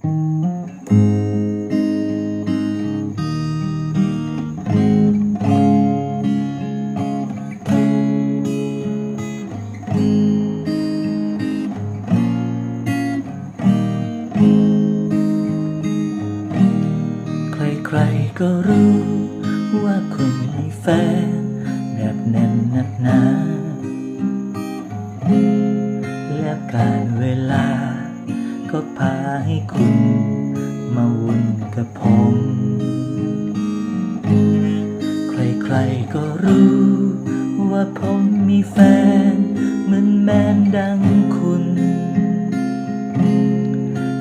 ใครๆก็รู้ว่าคุณมีแฟน ให้คุณมาวุ่นกับผม ใครๆก็รู้ ว่าผมมีแฟน เหมือนแมนดังคุณ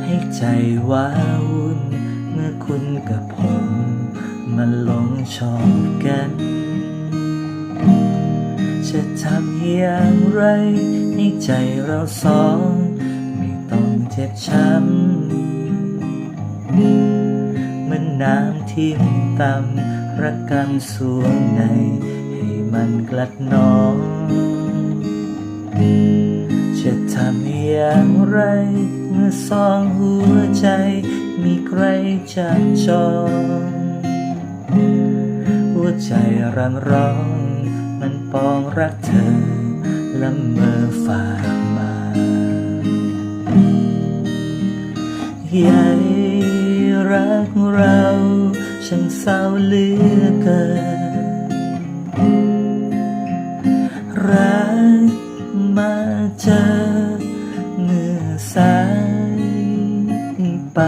ให้ใจว้าวุ่นเมื่อคุณกับผมมาหลงชอบกัน จะทำอย่างไร ให้ใจเราสอง จ็บช้ำเหมือนน้ำที่มต่ำรักกันสวงใน ให้มันกลัดหน้อง จะทำอย่างไรเมื่อสองหัวใจ มีใครจับจองหัวใจรันร้อง มันปองรักเธอละเมอฝาก เราช่างเศร้าเหลือเกิน รักมาเจอเมื่อสายไป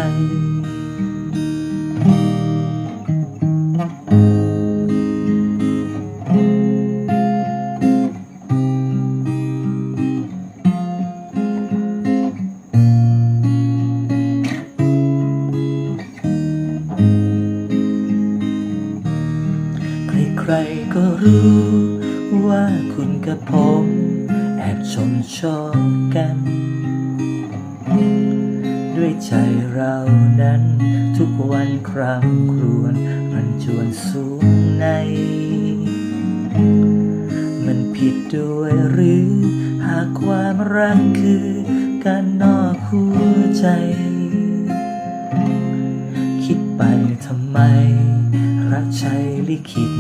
ก็รู้ว่าคุณกับผมแอบชมชอบกัน ด้วยใจเรานั้นทุกวันครามครวญรันจวนสูงใน มันผิดด้วยหรือ หากความรักคือการนอกหัวใจ คิดไปทำไม รักใช้ลิขิต